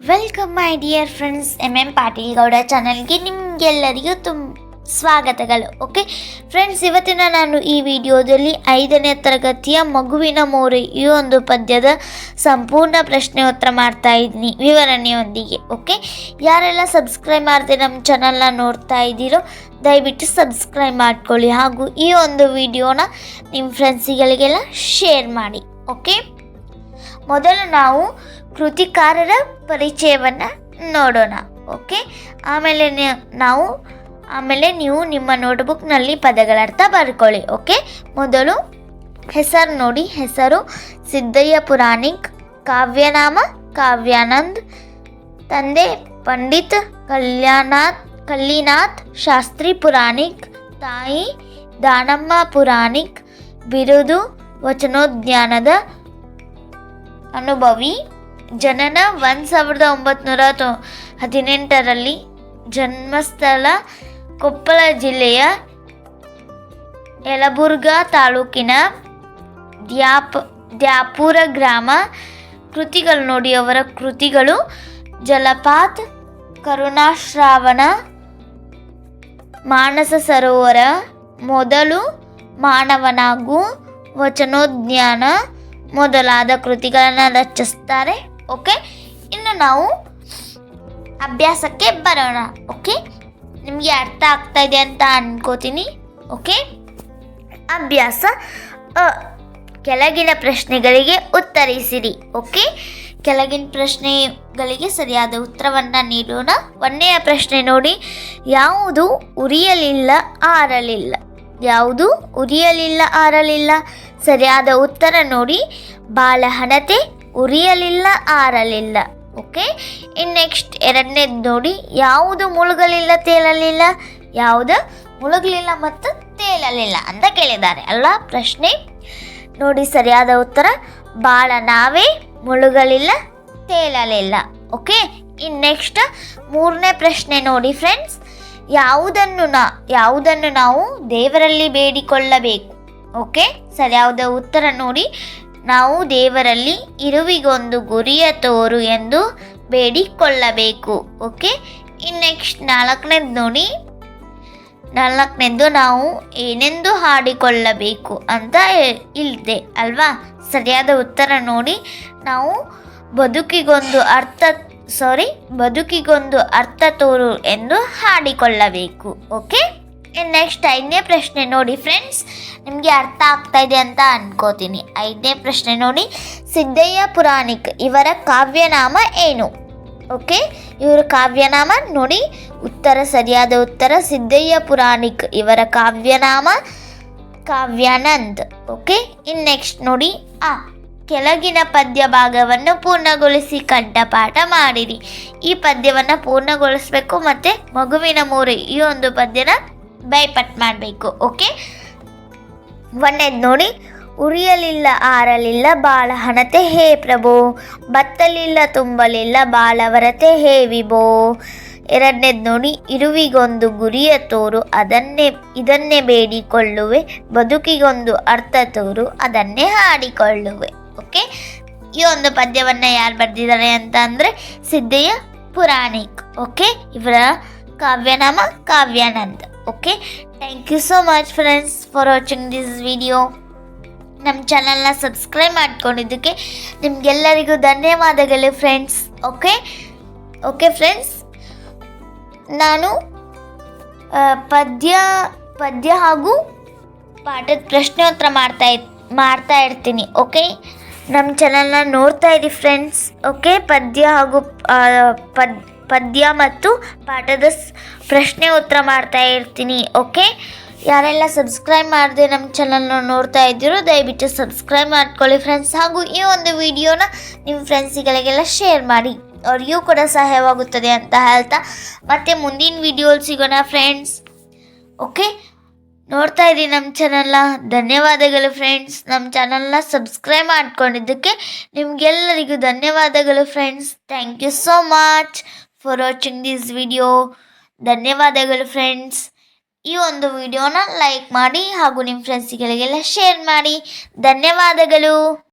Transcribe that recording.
Welcome my dear friends M M Patil Gowda ಚಾನಲ್ಗೆ ನಿಮಗೆಲ್ಲರಿಗೂ ತುಂಬ ಸ್ವಾಗತಗಳು ಓಕೆ ಫ್ರೆಂಡ್ಸ್ ಇವತ್ತಿನ ನಾನು ಈ ವಿಡಿಯೋದಲ್ಲಿ ಐದನೇ ತರಗತಿಯ ಮಗುವಿನ ಮೋರೆ ಈ ಒಂದು ಪದ್ಯದ ಸಂಪೂರ್ಣ ಪ್ರಶ್ನೆ ಉತ್ತರ ಮಾಡ್ತಾ ಇದ್ದೀನಿ ವಿವರಣೆಯೊಂದಿಗೆ ಓಕೆ ಯಾರೆಲ್ಲ ಸಬ್ಸ್ಕ್ರೈಬ್ ಮಾಡದೆ ನಮ್ಮ ಚಾನಲ್ನ ನೋಡ್ತಾ ಇದ್ದೀರೋ, ದಯವಿಟ್ಟು ಸಬ್ಸ್ಕ್ರೈಬ್ ಮಾಡ್ಕೊಳ್ಳಿ ಹಾಗೂ ಈ ಒಂದು ವಿಡಿಯೋನ ನಿಮ್ಮ ಫ್ರೆಂಡ್ಸ್ಗಳಿಗೆಲ್ಲ ಶೇರ್ ಮಾಡಿ ಓಕೆ ಮೊದಲು ನಾವು ಕೃತಿಕಾರರ ಪರಿಚಯವನ್ನು ನೋಡೋಣ, ಓಕೆ? ಆಮೇಲೆ ನಾವು, ಆಮೇಲೆ ನೀವು ನಿಮ್ಮ ನೋಟ್ಬುಕ್ನಲ್ಲಿ ಪದಗಳ ಅರ್ಥ ಬರ್ಕೊಳ್ಳಿ, ಓಕೆ? ಮೊದಲು ಹೆಸರು ನೋಡಿ, ಹೆಸರು ಸಿದ್ದಯ್ಯ ಪುರಾಣಿಕ್, ಕಾವ್ಯನಾಮ ಕಾವ್ಯಾನಂದ್, ತಂದೆ ಪಂಡಿತ್ ಕಲ್ಯಾಣಾಥ್ ಕಲ್ಲಿನಾಥ್, ಶಾಸ್ತ್ರಿ ಪುರಾಣಿಕ್, ತಾಯಿ ದಾನಮ್ಮ ಪುರಾಣಿಕ್, ಬಿರುದು ವಚನೋದ್ಯಾನದ ಅನುಭವಿ ಜನನ ಒಂದು ಸಾವಿರದ ಒಂಬತ್ನೂರ ತೊ, ಹದಿನೆಂಟರಲ್ಲಿ ಜನ್ಮಸ್ಥಳ ಕೊಪ್ಪಳ ಜಿಲ್ಲೆಯ ಯಲಬುರ್ಗಾ ತಾಲೂಕಿನ ದ್ಯಾಪ್, ದ್ಯಾಪುರ ಗ್ರಾಮ. ಕೃತಿಗಳು ನೋಡಿ, ಅವರ ಕೃತಿಗಳು ಜಲಪಾತ್, ಕರುಣಾಶ್ರಾವಣ, ಮಾನಸ ಸರೋವರ, ಮೊದಲು ಮಾನವನಾಗು, ವಚನೋದ್ಯಾನ ಮೊದಲಾದ ಕೃತಿಗಳನ್ನು ರಚಿಸ್ತಾರೆ ಓಕೆ ಇನ್ನು ನಾವು ಅಭ್ಯಾಸಕ್ಕೆ ಬರೋಣ ಓಕೆ ನಿಮಗೆ ಅರ್ಥ ಆಗ್ತಾ ಇದೆ ಅಂತ ಅನ್ಕೋತೀನಿ ಓಕೆ ಅಭ್ಯಾಸ ಕೆಳಗಿನ ಪ್ರಶ್ನೆಗಳಿಗೆ ಉತ್ತರಿಸಿರಿ ಓಕೆ ಕೆಳಗಿನ ಪ್ರಶ್ನೆಗಳಿಗೆ ಸರಿಯಾದ ಉತ್ತರವನ್ನು ನೀಡೋಣ. ಒಂದನೆಯ ಪ್ರಶ್ನೆ ನೋಡಿ, ಯಾವುದು ಉರಿಯಲಿಲ್ಲ, ಆರಲಿಲ್ಲ? ಯಾವುದು ಉರಿಯಲಿಲ್ಲ, ಆರಲಿಲ್ಲ? ಸರಿಯಾದ ಉತ್ತರ ನೋಡಿ. ಬಾಲಹಣತೆ ಉರಿಯಲಿಲ್ಲ, ಆರಲಿಲ್ಲ. ಓಕೆ ಇನ್ನು ನೆಕ್ಸ್ಟ್ ಎರಡನೇದು ನೋಡಿ. ಯಾವುದು ಮುಳುಗಲಿಲ್ಲ, ತೇಲಲಿಲ್ಲ? ಯಾವುದು ಮುಳುಗಲಿಲ್ಲ ಮತ್ತು ತೇಲಲಿಲ್ಲ ಅಂತ ಕೇಳಿದ್ದಾರೆ ಅಲ್ಲ ಪ್ರಶ್ನೆ? ನೋಡಿ ಸರಿಯಾದ ಉತ್ತರ. ಬಾಳ ನಾವೇ ಮುಳುಗಲಿಲ್ಲ, ತೇಲಲಿಲ್ಲ. ಓಕೆ ಇನ್ನು ನೆಕ್ಸ್ಟ್ ಮೂರನೇ ಪ್ರಶ್ನೆ ನೋಡಿ ಫ್ರೆಂಡ್ಸ್ ಯಾವುದನ್ನು ನಾ ಯಾವುದನ್ನು ನಾವು ದೇವರಲ್ಲಿ ಬೇಡಿಕೊಳ್ಳಬೇಕು? ಓಕೆ? ಸರಿಯಾದ ಉತ್ತರ ನೋಡಿ. ನಾವು ದೇವರಲ್ಲಿ ಇರುವಿಗೊಂದು ಗುರಿಯ ತೋರು ಎಂದು ಬೇಡಿಕೊಳ್ಳಬೇಕು. ಓಕೆ? ಇನ್ನು ನೆಕ್ಸ್ಟ್ ನಾಲ್ಕನೇದು ನೋಡಿ. ನಾಲ್ಕನೇದು ನಾವು ಏನೆಂದು ಹಾಡಿಕೊಳ್ಳಬೇಕು ಅಂತ ಇಲ್ಲದೆ ಅಲ್ವಾ? ಸರಿಯಾದ ಉತ್ತರ ನೋಡಿ. ನಾವು ಬದುಕಿಗೊಂದು ಅರ್ಥ, ಸಾರಿ, ಬದುಕಿಗೊಂದು ಅರ್ಥ ತೋರು ಎಂದು ಹಾಡಿಕೊಳ್ಳಬೇಕು. ಓಕೆ? ನೆಕ್ಸ್ಟ್ ಐದನೇ ಪ್ರಶ್ನೆ ನೋಡಿ ಫ್ರೆಂಡ್ಸ್ ನಿಮಗೆ ಅರ್ಥ ಆಗ್ತಾ ಇದೆ ಅಂತ ಅನ್ಕೋತೀನಿ. ಐದನೇ ಪ್ರಶ್ನೆ ನೋಡಿ. ಸಿದ್ದಯ್ಯ ಪುರಾಣಿಕ್ ಇವರ ಕಾವ್ಯನಾಮ ಏನು? ಓಕೆ, ಇವರ ಕಾವ್ಯನಾಮ ನೋಡಿ. ಉತ್ತರ ಸರಿಯಾದ ಉತ್ತರ ಸಿದ್ದಯ್ಯ ಪುರಾಣಿಕ್ ಇವರ ಕಾವ್ಯನಾಮ ಕಾವ್ಯಾನಂದ್. ಓಕೆ, ಇನ್ ನೆಕ್ಸ್ಟ್ ನೋಡಿ. ಆ, ಕೆಳಗಿನ ಪದ್ಯ ಭಾಗವನ್ನು ಪೂರ್ಣಗೊಳಿಸಿ ಕಂಠಪಾಠ ಮಾಡಿರಿ. ಈ ಪದ್ಯವನ್ನು ಪೂರ್ಣಗೊಳಿಸಬೇಕು ಮತ್ತು ಮಗುವಿನ ಮೂರು ಈ ಒಂದು ಪದ್ಯನ ಬೈಪಟ್ ಮಾಡಬೇಕು. ಓಕೆ ಒಂದನೇದು ನೋಡಿ, ಉರಿಯಲಿಲ್ಲ, ಆರಲಿಲ್ಲ ಬಾಳ ಹಣತೆ ಹೇ ಪ್ರಭು, ಬತ್ತಲಿಲ್ಲ, ತುಂಬಲಿಲ್ಲ, ಬಾಳವರತೆ ಹೇ ವಿಭೋ. ಎರಡನೇದು ನೋಡಿ, ಇರುವಿಗೊಂದು ಗುರಿಯ ತೋರು, ಅದನ್ನೇ, ಇದನ್ನೇ ಬೇಡಿಕೊಳ್ಳುವೆ, ಬದುಕಿಗೊಂದು ಅರ್ಥ ತೋರು, ಅದನ್ನೇ ಹಾಡಿಕೊಳ್ಳುವೆ. ಓಕೆ? ಈ ಒಂದು ಪದ್ಯವನ್ನು ಯಾರು ಬರೆದಿದ್ದಾರೆ ಅಂತ ಅಂದರೆ ಸಿದ್ದಯ್ಯ ಪುರಾಣಿಕ್. ಓಕೆ? ಇವರ ಕಾವ್ಯನಾಮ Kavyanand. Okay? Thank you so much friends for watching this video ನಮ್ಮ ಚಾನಲ್ನ ಸಬ್ಸ್ಕ್ರೈಬ್ ಮಾಡ್ಕೊಂಡಿದ್ದಕ್ಕೆ ನಿಮಗೆಲ್ಲರಿಗೂ ಧನ್ಯವಾದಗಳು ಫ್ರೆಂಡ್ಸ್ ಓಕೆ ಓಕೆ ಫ್ರೆಂಡ್ಸ್ ನಾನು ಪದ್ಯ ಪದ್ಯ ಹಾಗೂ ಪಾಠದ ಪ್ರಶ್ನೋತ್ತರ ಮಾಡ್ತಾ ಮಾಡ್ತಾ ಇರ್ತೀನಿ ಓಕೆ ನಮ್ಮ ಚಾನಲ್ನ ನೋಡ್ತಾ ಇರಿ ಫ್ರೆಂಡ್ಸ್ ಓಕೆ ಪದ್ಯ ಹಾಗೂ ಪದ್, ಪದ್ಯ ಮತ್ತು ಪಾಠದ ಪ್ರಶ್ನೆ ಉತ್ತರ ಮಾಡ್ತಾ ಇರ್ತೀನಿ, ಓಕೆ? ಯಾರೆಲ್ಲ ಸಬ್ಸ್ಕ್ರೈಬ್ ಮಾಡದೆ ನಮ್ಮ ಚಾನಲ್ನ ನೋಡ್ತಾ ಇದ್ದೀರು, ದಯವಿಟ್ಟು ಸಬ್ಸ್ಕ್ರೈಬ್ ಮಾಡ್ಕೊಳ್ಳಿ ಫ್ರೆಂಡ್ಸ್ ಹಾಗೂ ಈ ಒಂದು ವಿಡಿಯೋನ ನಿಮ್ಮ ಫ್ರೆಂಡ್ಸ್ಗಳಿಗೆಲ್ಲ ಶೇರ್ ಮಾಡಿ. ಅವ್ರಿಗೂ ಕೂಡ ಸಹಾಯವಾಗುತ್ತದೆ ಅಂತ ಹೇಳ್ತಾ, ಮತ್ತೆ ಮುಂದಿನ ವಿಡಿಯೋಲಿ ಸಿಗೋಣ ಫ್ರೆಂಡ್ಸ್ ಓಕೆ? ನೋಡ್ತಾ ಇದ್ದೀನಿ ನಮ್ಮ ಚಾನಲ್ನ ಧನ್ಯವಾದಗಳು ಫ್ರೆಂಡ್ಸ್ ನಮ್ಮ ಚಾನಲ್ನ ಸಬ್ಸ್ಕ್ರೈಬ್ ಮಾಡ್ಕೊಂಡಿದ್ದಕ್ಕೆ ನಿಮಗೆಲ್ಲರಿಗೂ ಧನ್ಯವಾದಗಳು friends thank you so much for watching this video ಧನ್ಯವಾದಗಳು ಫ್ರೆಂಡ್ಸ್ ಈ ಒಂದು ವಿಡಿಯೋನ ಲೈಕ್ ಮಾಡಿ ಹಾಗೂ ನಿಮ್ಮ ಫ್ರೆಂಡ್ಸ್ಗಳಿಗೆಲ್ಲ ಶೇರ್ ಮಾಡಿ. ಧನ್ಯವಾದಗಳು.